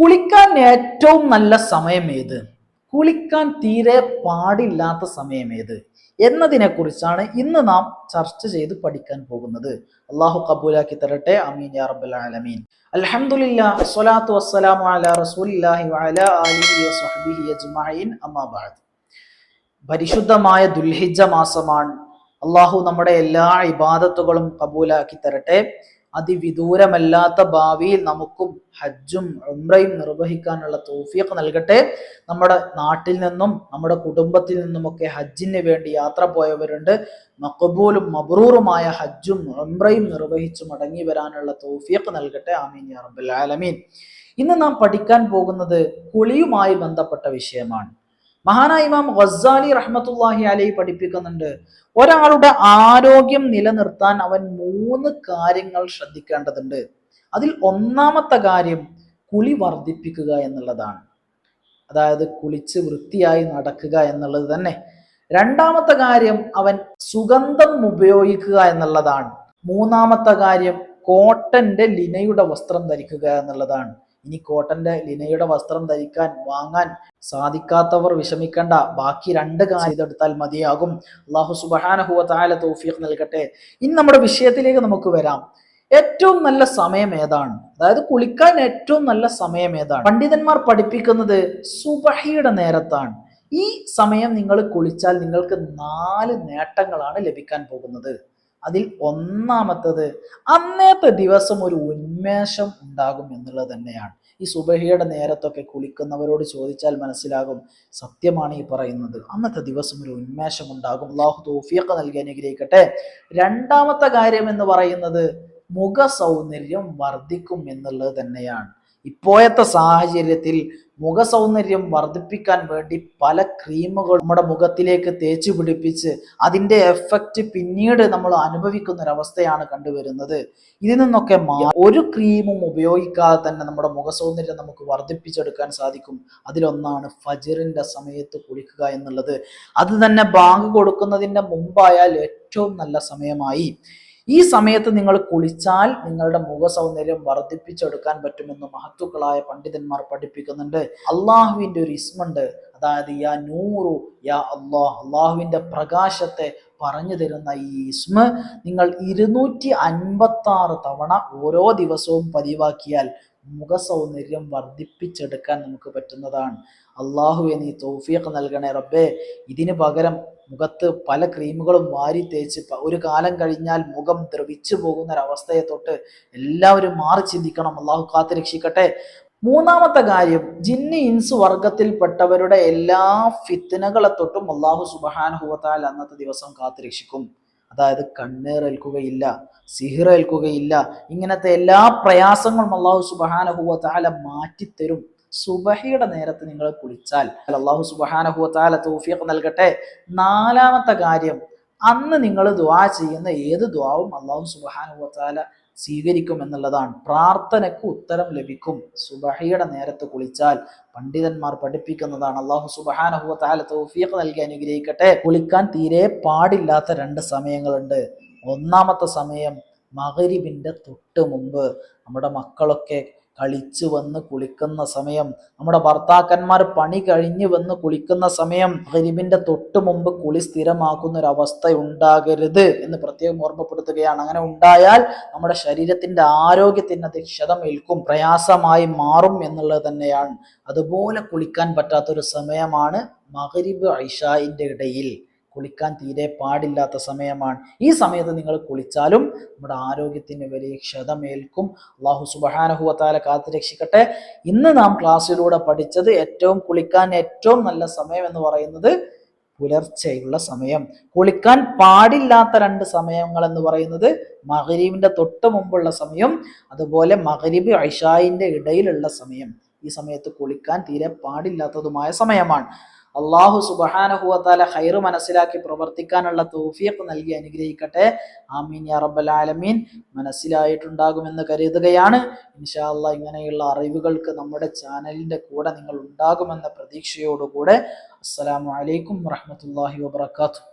കുളിക്കാൻ ഏറ്റവും നല്ല സമയം ഏത്? കുളിക്കാൻ തീരെ പാടില്ലാത്ത സമയം ഏത്? എന്നതിനെ കുറിച്ചാണ് ഇന്ന് നാം ചർച്ച ചെയ്ത് പഠിക്കാൻ പോകുന്നത്. അള്ളാഹു കബൂലാക്കി തരട്ടെ. അമീൻ യാ റബ്ബൽ ആലമീൻ. അൽഹംദുലില്ലാ അസ്സലാത്തു വസ്സലാമു അലാ ആലിഹി അജ്മഈൻ. പരിശുദ്ധമായ ദുൽഹിജ്ജ മാസമാണ്. അള്ളാഹു നമ്മുടെ എല്ലാ ഇബാദത്തുകളും കബൂലാക്കി തരട്ടെ. അതിവിദൂരമല്ലാത്ത ഭാവിയിൽ നമുക്കും ഹജ്ജും ഉംറയും നിർവഹിക്കാനുള്ള തൗഫീഖ് നൽകട്ടെ. നമ്മുടെ നാട്ടിൽ നിന്നും നമ്മുടെ കുടുംബത്തിൽ നിന്നുമൊക്കെ ഹജ്ജിന് വേണ്ടി യാത്ര പോയവരുണ്ട്. മക്കബൂലും മബ്രൂറുമായ ഹജ്ജും ഉംറയും നിർവഹിച്ചു മടങ്ങി വരാനുള്ള തൗഫീഖ് നൽകട്ടെ. ആമീൻ യാ ആലമീൻ. ഇന്ന് നാം പഠിക്കാൻ പോകുന്നത് കുളിയുമായി ബന്ധപ്പെട്ട വിഷയമാണ്. മഹാനായ ഇമാം ഗസാലി റഹ്മത്തുല്ലാഹി അലൈ പഠിപ്പിക്കുന്നുണ്ട് ഒരാളുടെ ആരോഗ്യം നിലനിർത്താൻ അവൻ മൂന്ന് കാര്യങ്ങൾ ശ്രദ്ധിക്കേണ്ടതുണ്ട്. അതിൽ ഒന്നാമത്തെ കാര്യം കുളി വർദ്ധിപ്പിക്കുക എന്നുള്ളതാണ്. അതായത് കുളിച്ച് വൃത്തിയായി നടക്കുക എന്നുള്ളത് തന്നെ. രണ്ടാമത്തെ കാര്യം അവൻ സുഗന്ധം ഉപയോഗിക്കുക എന്നുള്ളതാണ്. മൂന്നാമത്തെ കാര്യം കോട്ടന്റെ ലിനയുടെ വസ്ത്രം ധരിക്കുക എന്നുള്ളതാണ്. ഇനി കോട്ടന്റെ ലിനയുടെ വസ്ത്രം ധരിക്കാൻ വാങ്ങാൻ സാധിക്കാത്തവർ വിഷമിക്കേണ്ട. ബാക്കി രണ്ട് കാര്യം ഇതെടുത്താൽ മതിയാകും. അള്ളാഹു സുബഹാനഹുവ താല തൗഫീഖ് നൽകട്ടെ. ഇനി നമ്മുടെ വിഷയത്തിലേക്ക് നമുക്ക് വരാം. ഏറ്റവും നല്ല സമയം ഏതാണ്? അതായത് കുളിക്കാൻ ഏറ്റവും നല്ല സമയം ഏതാണ്? പണ്ഡിതന്മാർ പഠിപ്പിക്കുന്നത് സുബഹിയുടെ നേരത്താണ്. ഈ സമയം നിങ്ങൾ കുളിച്ചാൽ നിങ്ങൾക്ക് നാല് നേട്ടങ്ങളാണ് ലഭിക്കാൻ പോകുന്നത്. അതിൽ ഒന്നാമത്തത് അന്നത്തെ ദിവസം ഒരു ഉന്മേഷം ഉണ്ടാകും എന്നുള്ളത് തന്നെയാണ്. ഈ സുബഹിയുടെ നേരത്തൊക്കെ കുളിക്കുന്നവരോട് ചോദിച്ചാൽ മനസ്സിലാകും സത്യമാണ് ഈ പറയുന്നത്. അന്നത്തെ ദിവസം ഒരു ഉന്മേഷം ഉണ്ടാകും. അള്ളാഹു തോഫിയൊക്കെ നൽകി അനുഗ്രഹിക്കട്ടെ. രണ്ടാമത്തെ കാര്യം എന്ന് പറയുന്നത് മുഖ സൗന്ദര്യം വർദ്ധിക്കും എന്നുള്ളത് തന്നെയാണ്. ഇപ്പോഴത്തെ സാഹചര്യത്തിൽ മുഖ സൗന്ദര്യം വർദ്ധിപ്പിക്കാൻ വേണ്ടി പല ക്രീമുകൾ നമ്മുടെ മുഖത്തിലേക്ക് തേച്ച് പിടിപ്പിച്ച് അതിന്റെ എഫക്റ്റ് പിന്നീട് നമ്മൾ അനുഭവിക്കുന്ന ഒരവസ്ഥയാണ് കണ്ടുവരുന്നത്. ഇതിൽ നിന്നൊക്കെ ഒരു ക്രീമും ഉപയോഗിക്കാതെ തന്നെ നമ്മുടെ മുഖസൗന്ദര്യം നമുക്ക് വർദ്ധിപ്പിച്ചെടുക്കാൻ സാധിക്കും. അതിലൊന്നാണ് ഫജറിന്റെ സമയത്ത് കുളിക്കുക എന്നുള്ളത്. അത് തന്നെ ബാങ്ക് കൊടുക്കുന്നതിന്റെ മുമ്പായാൽ ഏറ്റവും നല്ല സമയമായി. ഈ സമയത്ത് നിങ്ങൾ കുളിച്ചാൽ നിങ്ങളുടെ മുഖ സൗന്ദര്യം വർദ്ധിപ്പിച്ചെടുക്കാൻ പറ്റുമെന്ന് മഹത്തുക്കളായ പണ്ഡിതന്മാർ പഠിപ്പിക്കുന്നുണ്ട്. അള്ളാഹുവിന്റെ ഒരു ഇസ്മുണ്ട്. അതായത് യാ നൂറു യാ അള്ളാഹ് അള്ളാഹുവിന്റെ പ്രകാശത്തെ പറഞ്ഞു തരുന്ന ഈ ഇസ്മ നിങ്ങൾ ഇരുന്നൂറ്റി അൻപത്തി ആറ് തവണ ഓരോ ദിവസവും പതിവാക്കിയാൽ മുഖ സൗന്ദര്യം വർദ്ധിപ്പിച്ചെടുക്കാൻ നമുക്ക് പറ്റുന്നതാണ്. അള്ളാഹുവെ നീ തൗഫീഖ് നൽകണേ റബ്ബേ. ഇതിന് പകരം മുഖത്ത് പല ക്രീമുകളും വാരി തേച്ച് ഒരു കാലം കഴിഞ്ഞാൽ മുഖം ദ്രവിച്ചു പോകുന്ന ഒരവസ്ഥയെ തൊട്ട് എല്ലാവരും മാറി ചിന്തിക്കണം. അള്ളാഹു കാത്തു രക്ഷിക്കട്ടെ. മൂന്നാമത്തെ കാര്യം ജിന്നി ഇൻസ് വർഗത്തിൽപ്പെട്ടവരുടെ എല്ലാ ഫിത്തനകളെ തൊട്ടും അള്ളാഹു സുബഹാനുഹുവത്താൽ അന്നത്തെ ദിവസം കാത്തു രക്ഷിക്കും. അതായത് സിഹിർ ഏൽക്കുകയില്ല ഇങ്ങനത്തെ എല്ലാ പ്രയാസങ്ങളും അള്ളാഹു സുബഹാനുഹുവത്താല മാറ്റിത്തരും. സുബഹിയുടെ നേരത്ത് നിങ്ങൾ കുളിച്ചാൽ അള്ളാഹു സുബഹാനഹുവത്താല തൗഫീഖ് നൽകട്ടെ. നാലാമത്തെ കാര്യം അന്ന് നിങ്ങൾ ദ്വാ ചെയ്യുന്ന ഏത് ദ്വാവും അള്ളാഹു സുബഹാനുവത്താല സ്വീകരിക്കും എന്നുള്ളതാണ് പ്രാർത്ഥനയ്ക്ക് ഉത്തരം ലഭിക്കും. സുബഹിയുടെ നേരത്ത് കുളിച്ചാൽ പണ്ഡിതന്മാർ പഠിപ്പിക്കുന്നതാണ്. അള്ളാഹു സുബഹാനഹുവത്താല തൗഫീഖ് നൽകി അനുഗ്രഹിക്കട്ടെ. കുളിക്കാൻ തീരെ പാടില്ലാത്ത രണ്ട് സമയങ്ങളുണ്ട്. ഒന്നാമത്തെ സമയം മകരിബിന്റെ തൊട്ട് മുമ്പ്. നമ്മുടെ മക്കളൊക്കെ കളിച്ചു വന്ന് കുളിക്കുന്ന സമയം നമ്മുടെ ഭർത്താക്കന്മാർ പണി കഴിഞ്ഞ് വന്ന് കുളിക്കുന്ന സമയം ഗരിബിന്റെ തൊട്ട് മുമ്പ് കുളി സ്ഥിരമാക്കുന്ന ഒരു അവസ്ഥ ഉണ്ടാകരുത് എന്ന് പ്രത്യേകം ഓർമ്മപ്പെടുത്തുകയാണ്. അങ്ങനെ ഉണ്ടായാൽ നമ്മുടെ ശരീരത്തിന്റെ ആരോഗ്യത്തിന് അത് ക്ഷതം ഏൽക്കും പ്രയാസമായി മാറും എന്നുള്ളത് തന്നെയാണ്. അതുപോലെ കുളിക്കാൻ പറ്റാത്തൊരു സമയമാണ് മകരിബ് ഐഷായിന്റെ ഇടയിൽ. കുളിക്കാൻ തീരെ പാടില്ലാത്ത സമയമാണ്. ഈ സമയത്ത് നിങ്ങൾ കുളിച്ചാലും നമ്മുടെ ആരോഗ്യത്തിന് വലിയ ക്ഷതമേൽക്കും. അള്ളാഹു സുബഹാനഹുവത്താല കാത്തു രക്ഷിക്കട്ടെ. ഇന്ന് നാം ക്ലാസ്സിലൂടെ പഠിച്ചത് ഏറ്റവും കുളിക്കാൻ ഏറ്റവും നല്ല സമയം എന്ന് പറയുന്നത് പുലർച്ചെയുള്ള സമയം. കുളിക്കാൻ പാടില്ലാത്ത രണ്ട് സമയങ്ങൾ എന്ന് പറയുന്നത് മഹരീബിന്റെ തൊട്ട് മുമ്പുള്ള സമയം അതുപോലെ മഹരീബ് ഐഷായിന്റെ ഇടയിലുള്ള സമയം. ഈ സമയത്ത് കുളിക്കാൻ തീരെ പാടില്ലാത്തതുമായ സമയമാണ്. അള്ളാഹു സുബഹാനഹുവത്താല ഹൈറ് മനസ്സിലാക്കി പ്രവർത്തിക്കാനുള്ള തൗഫീഖ് നൽകി അനുഗ്രഹിക്കട്ടെ. ആമീൻ യാ റബ്ബൽ ആലമീൻ. മനസ്സിലായിട്ടുണ്ടാകുമെന്ന് കരുതുകയാണ്. ഇൻഷാ ഇങ്ങനെയുള്ള അറിവുകൾക്ക് നമ്മുടെ ചാനലിന്റെ കൂടെ നിങ്ങൾ ഉണ്ടാകുമെന്ന പ്രതീക്ഷയോടുകൂടെ. അസ്സലാമു അലൈക്കും വറഹ്മത്തുള്ളാഹി വബറകാതുഹു.